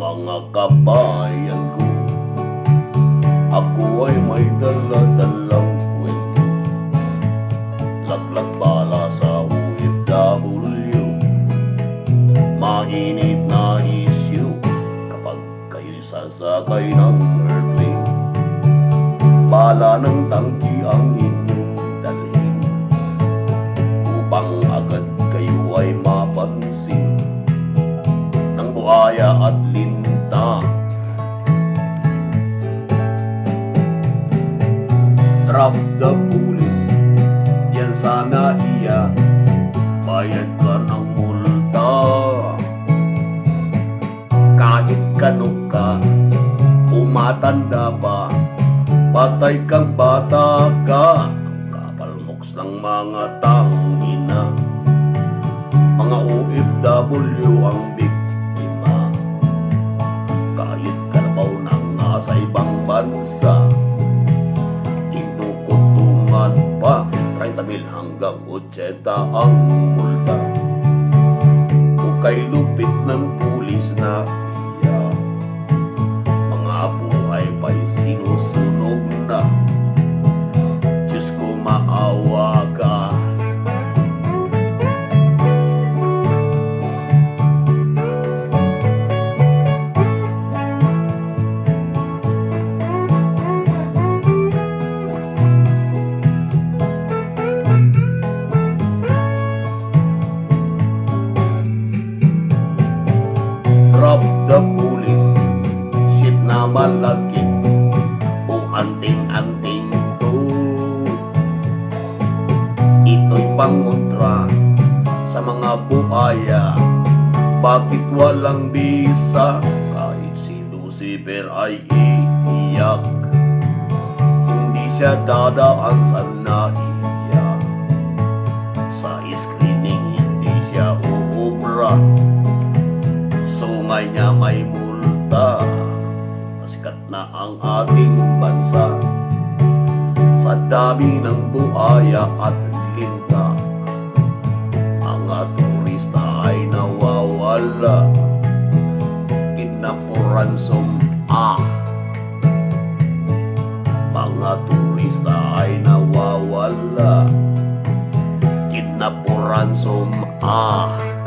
mga kabayan ko. Ako ay may dala-dalang sa OFW Mainit na issue Kapag kayo'y sasakay ng airplane Bala ng tangki ang inyong dalhin Upang agad kayo ay mapansin ng buhaya at linta. Drop the bullet, sana iya, bayad ka ng multa. Kahit kano ka, umatanda pa, patay kang bata ka. Kapalmoks ng mga taong ina, mga OFW ang biktima Kahit karabaw nang nasa ibang bansa 30,000 hanggang 80 ang multa. Ukay lupit ng pulis na iya Mga buhay pa'y sinusunod. Malagkit O anting-anting to. Ito'y pangontra Sa mga buhaya. Bakit walang bisa? Kahit si Lucifer ay iiyak. Hindi siya dadaan sa naiyak Sa screening hindi siya uubra. Sungay niya may multa Masikat na ang ating bansa. Sa dami ng buhaya at linta Mga turista ay nawawala. Kinapuransom ah Mga turista ay nawawala. Kinapuransom ah